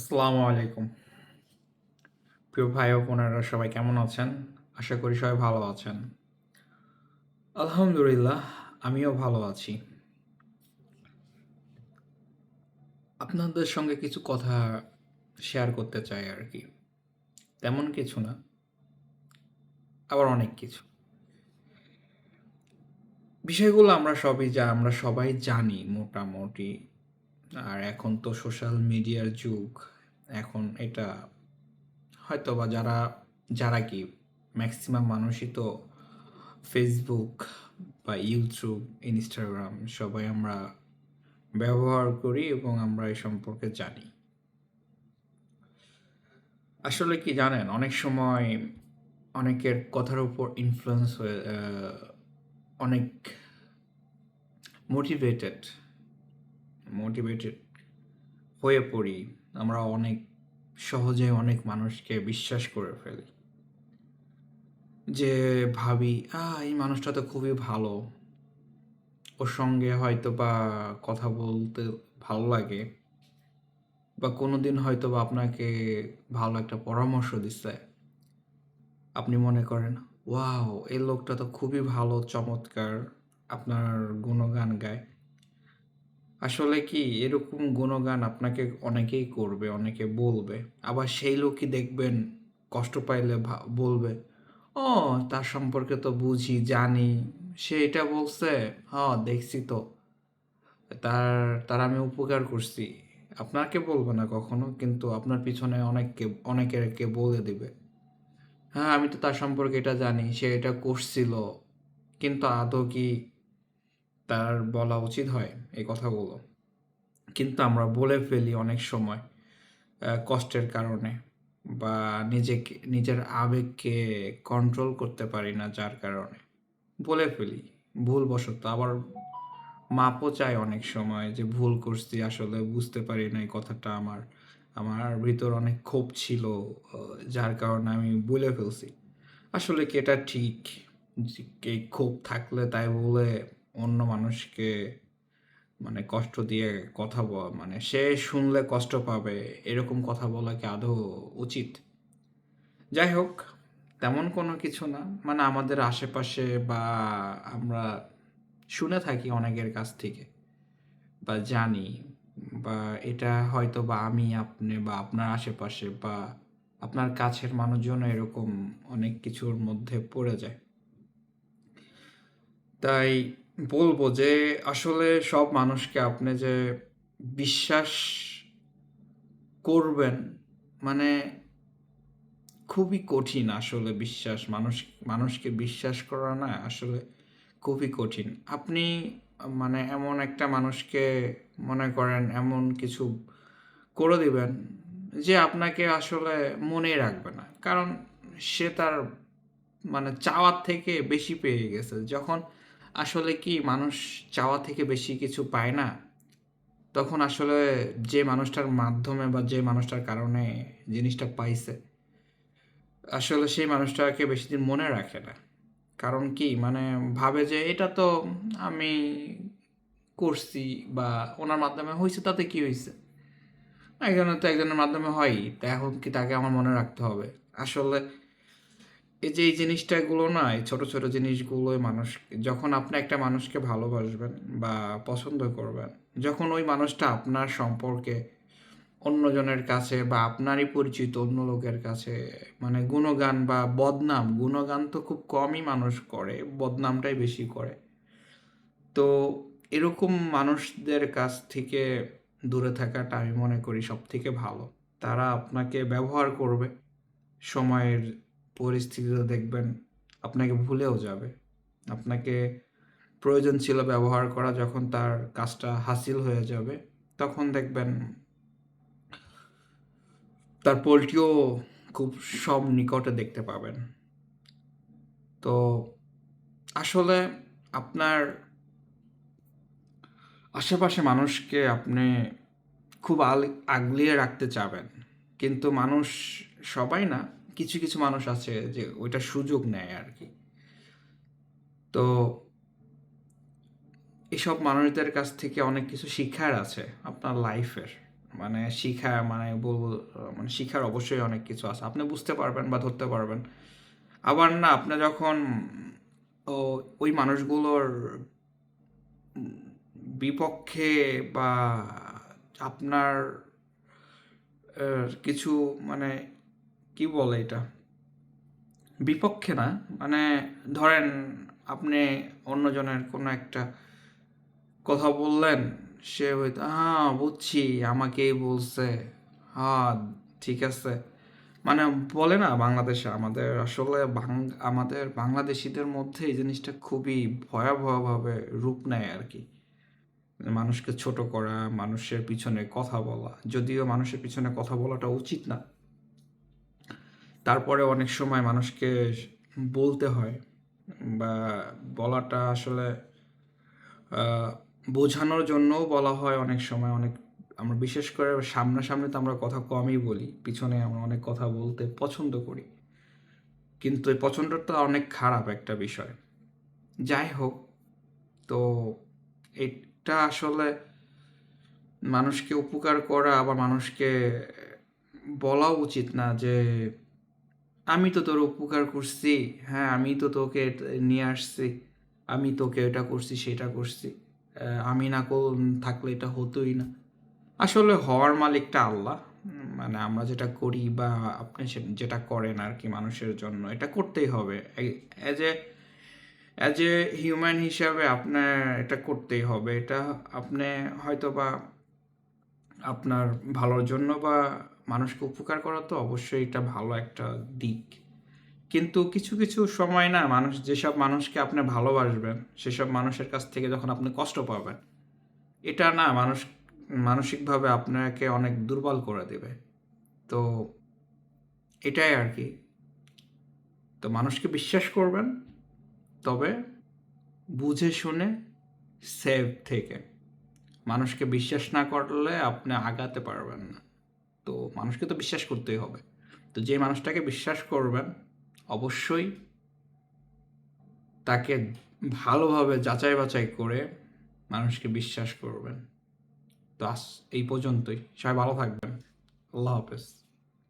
আসসালামু আলাইকুম। প্রিয় ভাই ও বোনেরা, সবাই কেমন আছেন? আশা করি সবাই ভালো আছেন। আলহামদুলিল্লাহ, আমিও ভালো আছি। আপনাদের সঙ্গে কিছু কথা শেয়ার করতে চাই আর কি। তেমন কিছু না, আবার অনেক কিছু। বিষয়গুলো আমরা সবই যা আমরা সবাই জানি মোটামুটি। আর এখন তো সোশ্যাল মিডিয়ার যুগ। এখন এটা হয়তো বা যারা যারা কি ম্যাক্সিমাম মানুষই তো ফেসবুক বা ইউটিউব ইনস্টাগ্রাম সবাই আমরা ব্যবহার করি এবং আমরা এই সম্পর্কে জানি। আসলে কি জানেন, অনেক সময় অনেকের কথার উপর ইনফ্লুয়েন্স হয়ে অনেক মোটিভেটেড মোটিভেটেড হয়ে পড়ি, আমরা অনেক সহজে অনেক মানুষকে বিশ্বাস করে ফেলি। যে ভাবি, আ, এই মানুষটা তো খুবই ভালো। ওর সঙ্গে হয়তো বা কথা বলতে ভালো লাগে বা কোনো দিন হয়তো বা আপনাকে ভালো একটা পরামর্শ দিচ্ছে। আপনি মনে করেন, ওয়াও, এই লোকটা তো খুবই ভালো, চমৎকার, আপনার গুণগান গায়। আসলে কি এরকম গুণগান আপনাকে অনেকেই করবে, অনেকে বলবে। আবার সেই লোকই দেখবেন কষ্ট পাইলে বলবে, ও, তার সম্পর্কে তো বুঝি, জানি। সে এটা বলছে হ্যাঁ দেখছি তো। তার তার আমি উপকার করছি। আপনাকে বলবে না কখনো, কিন্তু আপনার পিছনে অনেককে, অনেকেরকে বলে দিবে। হ্যাঁ আমি তো তার সম্পর্কে এটা জানি, সে এটা করছিল। কিন্তু আদৌ কি তার বলা উচিত হয়, এই কথাগুলো। কিন্তু আমরা বলে ফেলি অনেক সময় কষ্টের কারণে বা নিজেকে, নিজের আবেগকে কন্ট্রোল করতে পারি না যার কারণে। বলে ফেলি, ভুলবশত। আবার মাপও চাই অনেক সময় যে ভুল করছি, আসলে বুঝতে পারি না, এই কথাটা আমার আমার ভিতর অনেক ক্ষোভ ছিল যার কারণে আমি বলে ফেলছি। আসলে কি এটা ঠিক? ক্ষোভ থাকলে তাই বলে অন্য মানুষকে মানে কষ্ট দিয়ে কথা বল মানে সে শুনলে কষ্ট পাবে, এরকম কথা বলা কি আদৌ উচিত? যাই হোক, তেমন কোনো কিছু না। মানে আমাদের আশেপাশে বা আমরা শুনে থাকি অনেকের কাছ থেকে বা জানি বা এটা হয়তো বা আমি, আপনি বা আপনার আশেপাশে বা আপনার কাছের মানুষজন এরকম অনেক কিছুর মধ্যে পড়ে যায়। তাই বলব যে আসলে সব মানুষকে আপনি যে বিশ্বাস করবেন মানে খুবই কঠিন আসলে বিশ্বাস। মানুষ, মানুষকে বিশ্বাস করা না আসলে খুবই কঠিন। আপনি মানে এমন একটা মানুষকে মনে করেন এমন কিছু করে দিবেন যে আপনাকে আসলে মনে রাখবে না। কারণ সে তার মানে চাওয়ার থেকে বেশি পেয়ে গেছে। যখন আসলে কি মানুষ চাওয়া থেকে বেশি কিছু পায় না? তখন আসলে যে মানুষটার মাধ্যমে বা যে মানুষটার কারণে জিনিসটা পাইছে, আসলে সেই মানুষটাকে বেশি দিন মনে রাখে না। কারণ কি? মানে ভাবে যে এটা তো আমি করছি বা ওনার মাধ্যমে হয়েছে তাতে কি হয়েছে একজনের তো একজনের মাধ্যমে হয়ই, তা এখন কি তাকে আমার মনে রাখতে হবে? আসলে এই যে এই জিনিসটাগুলো না, এই ছোট ছোট জিনিসগুলোই মানুষ, যখন আপনি একটা মানুষকে ভালোবাসবেন বা পছন্দ করবেন, যখন ওই মানুষটা আপনার সম্পর্কে অন্যজনের কাছে বা আপনারই পরিচিত অন্য লোকের কাছে মানে গুণগান বা বদনাম, গুণগান তো খুব কমই মানুষ করে, বদনামটাই বেশি করে। তো এরকম মানুষদের কাছ থেকে দূরে থাকাটা আমি মনে করি সব থেকে ভালো। তারা আপনাকে ব্যবহার করবে সময়ের পরিস্থিতিতে দেখবেন আপনাকে ভুলেও যাবে। আপনাকে প্রয়োজন ছিল ব্যবহার করা যখন তার কাজটা হাসিল হয়ে যাবে, তখন দেখবেন তার পোলট্রিও খুব সব নিকটে দেখতে পাবেন। তো আসলে আপনার আশেপাশে মানুষকে আপনি খুব আগলিয়ে রাখতে চাবেন। কিন্তু মানুষ সবাই না কিছু কিছু মানুষ আছে যে ওইটা সুযোগ নেয় আর কি। তো এসব মানুষদের কাছ থেকে অনেক কিছু শিক্ষার আছে আপনার লাইফের মানে শিখা মানে বলব মানে শিখার অবশ্যই অনেক কিছু আছে। আপনি বুঝতে পারবেন বা ধরতে পারবেন। আবার না, আপনি যখন ওই মানুষগুলোর বিপক্ষে বা আপনার কিছু মানে কি বলে এটা? বিপক্ষে না মানে ধরেন আপনি অন্যজনের কোনো একটা কথা বললেন, সে হয়তো হ্যাঁ বুঝছি, আমাকেই বলছে। হ্যাঁ ঠিক আছে। মানে বলে না বাংলাদেশে, আমাদের আসলে আমাদের বাংলাদেশিদের মধ্যে এই জিনিসটা খুবই ভয়াবহভাবে রূপ নেয় আর কি মানুষকে ছোট করা, মানুষের পিছনে কথা বলা, যদিও মানুষের পিছনে কথা বলাটা উচিত না। তারপরে অনেক সময় মানুষকে বলতে হয় বা বলাটা আসলে বোঝানোর জন্যও বলা হয় অনেক সময়। অনেক, আমরা বিশেষ করে সামনাসামনি তো আমরা কথা কমই বলি, পিছনে আমরা অনেক কথা বলতে পছন্দ করি। কিন্তু এই পছন্দটা অনেক খারাপ একটা বিষয়। যাই হোক, তো এটা আসলে মানুষকে উপকার করা আবার মানুষকে বলা উচিত না যে আমি তো তোর উপকার করছি। হ্যাঁ আমি তো তোকে নিয়ে আসছি। আমি তোকে এটা করছি, সেটা করছি। আমি না থাকলে এটা হতোই না। আসলে হওয়ার মালিকটা আল্লাহ। মানে আমরা যেটা করি বা আপনি যেটা করেন আর কি মানুষের জন্য, এটা করতেই হবে। As a as a human হিসাবে আপনার এটা করতেই হবে। এটা আপনি হয়তো বা আপনার ভালোর জন্য বা মানুষকে উপকার করা তো অবশ্যই এটা ভালো একটা দিক। কিন্তু কিছু কিছু সময় না মানুষ, যেসব মানুষকে আপনি ভালোবাসবেন, সেসব মানুষের কাছ থেকে যখন আপনি কষ্ট পাবেন, এটা না মানুষ, মানসিকভাবে আপনাকে অনেক দুর্বল করে দেবে। তো এটাই আর কি। তো মানুষকে বিশ্বাস করবেন, তবে বুঝে শুনে সেভ থেকে। মানুষকে বিশ্বাস না করলে আপনি আগাতে পারবেন না। তো মানুষকে তো বিশ্বাস করতেই হবে। তো যে মানুষটাকে বিশ্বাস করবেন, অবশ্যই তাকে ভালোভাবে যাচাই বাছাই করে মানুষকে বিশ্বাস করবেন। তো আস এই পর্যন্তই। সবাই ভালো থাকবেন। আল্লাহ হাফেজ।